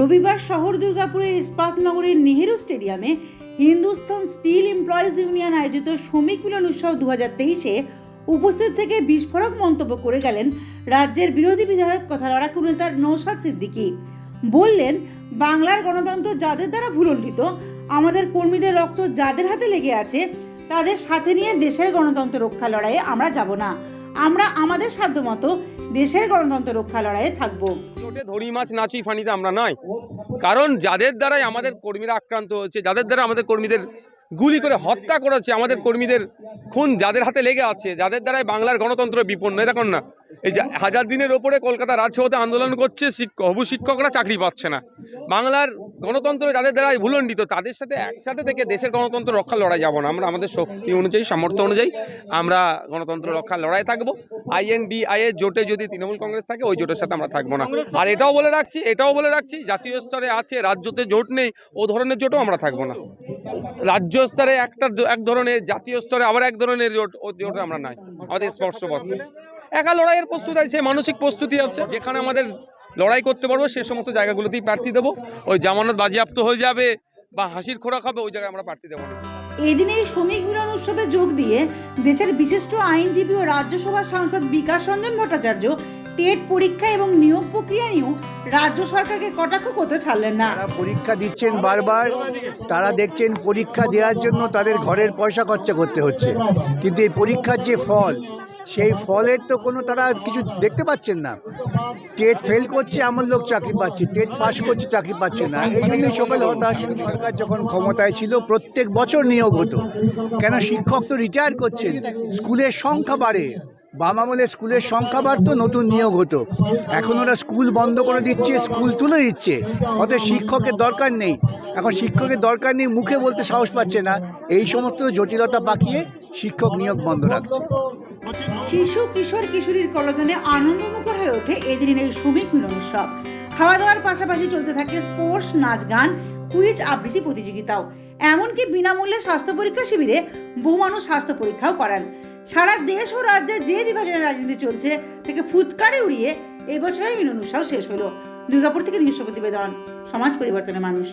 রবিবার শহর দুর্গাপুরের ইস্পাত নগরীর নেহেরু স্টেডিয়ামে হিন্দুস্তান স্টিল এমপ্লয়িজ ইউনিয়ন আয়োজিত শ্রমিক মিলন উৎসব দু হাজার তেইশে উপস্থিত থেকে বিস্ফোরক মন্তব্য করে গেলেন রাজ্যের বিরোধী বিধায়ক তথা লড়াকু নেতার নৌসাদ সিদ্দিকী। বললেন, বাংলার গণতন্ত্র যাদের দ্বারা ভুলণ্ঠিত আমাদের কর্মীদের রক্ত যাদের হাতে লেগে আছে, তাদের সাথে নিয়ে দেশের গণতন্ত্র রক্ষা লড়াইয়ে আমরা যাব না। আমরা আমাদের সাধ্যমতো দেশের গণতন্ত্র রক্ষা লড়াইয়ে থাকব। ধরি মাছ, নাচি ফানিতে আমরা নয় কারণ যাদের দ্বারাই আমাদের কর্মীরা আক্রান্ত হয়েছে যাদের দ্বারা আমাদের কর্মীদের গুলি করে হত্যা করেছে, আমাদের কর্মীদের খুন যাদের হাতে লেগে আছে, যাদের দ্বারাই বাংলার গণতন্ত্র বিপন্ন। দেখুন না, এই যে হাজার দিনের ওপরে কলকাতা রাজসভাতে আন্দোলন করছে, শিক্ষক হবু শিক্ষকরা চাকরি পাচ্ছে না। বাংলার গণতন্ত্র যাদের দ্বারাই ভুলণ্ডিত, তাদের সাথে একসাথে থেকে দেশের গণতন্ত্র রক্ষার লড়াই যাব না। আমরা আমাদের শক্তি অনুযায়ী, সামর্থ্য অনুযায়ী আমরা গণতন্ত্র রক্ষার লড়াই থাকব। আইএনডিআই এর জোটে যদি তৃণমূল কংগ্রেস থাকে, ওই জোটের সাথে আমরা থাকব না। আর এটাও বলে রাখছি, এটাও বলে রাখছি, জাতীয় স্তরে আছে, রাজ্যতে জোট নেই, ও ধরনের জোটও আমরা থাকব না। রাজ্য স্তরে একটা এক ধরনের, জাতীয় স্তরে আবার এক ধরনের জোট, ও জোটে আমরা নাই। আমাদের স্পর্শবস্ত একা লড়াইয়ের প্রস্তুতি আছে, মানসিক প্রস্তুতি আছে, যেখানে আমাদের লড়াই করতে পারব সে সমস্ত জায়গাগুলোতেই প্রার্থী দেবো। ওই জামানত বাজেয়াপ্ত হয়ে যাবে বা হাসির খোরাক হবে ওই জায়গায় আমরা প্রার্থী দেবো। এই এদিন এই শ্রমিক মিলন উৎসবে যোগ দিয়ে দেশের বিশিষ্ট আইনজীবী ও রাজ্যসভার সাংসদ বিকাশ রঞ্জন ভট্টাচার্য টেট পরীক্ষা এবং নিয়োগ প্রক্রিয়া নিয়েও রাজ্য সরকারকে কটাক্ষ করতে ছাড়লেন না। তারা পরীক্ষা দিচ্ছেন বারবার তারা দেখছেন পরীক্ষা দেওয়ার জন্য তাদের ঘরের পয়সা খরচা করতে হচ্ছে। কিন্তু এই পরীক্ষার যে ফল সেই ফলের তো কোনো তারা কিছু দেখতে পাচ্ছেন না। টেট ফেল করছে, এমন লোক চাকরি পাচ্ছে, টেট পাস করছে, চাকরি পাচ্ছে না। এই জন্যই সকালে হতাশ। সরকার যখন ক্ষমতায় ছিল, প্রত্যেক বছর নিয়োগ হতো। কেন শিক্ষক তো রিটায়ার করছেন? স্কুলের সংখ্যা বাড়ে। বাম আমলে স্কুলের সংখ্যা বাড়তো, নতুন নিয়োগ হতো। এখন ওরা স্কুল বন্ধ করে দিচ্ছে, স্কুল তুলে দিচ্ছে। অতএব শিক্ষকের দরকার নেই। এখন শিক্ষকের দরকার নেই, মুখে বলতে সাহস পাচ্ছে না। এই সমস্ত জটিলতা পাকিয়ে শিক্ষক নিয়োগ বন্ধ রাখছে। শিশু, কিশোর, কিশোরীর কলজনে আনন্দমুখর হয়ে ওঠে এদিনের এই শ্রমিক মিলন উৎসব। খাওয়া দাওয়ার পাশাপাশি চলতে থাকে স্পোর্টস, নাচ, গান, কুইজ আবৃত্তি প্রতিযোগিতাও। এমনকি বিনামূল্যে স্বাস্থ্য পরীক্ষা শিবিরে বহু মানুষ স্বাস্থ্য পরীক্ষাও করান। সারা দেশ ও রাজ্যে যে বিভাজনের রাজনীতি চলছে থেকে ফুৎকারে উড়িয়ে এই বছরের মিলন উৎসব শেষ হলো। দুর্গাপুর থেকে নিজস্ব প্রতিবেদন, সমাজ পরিবর্তনের মানুষ।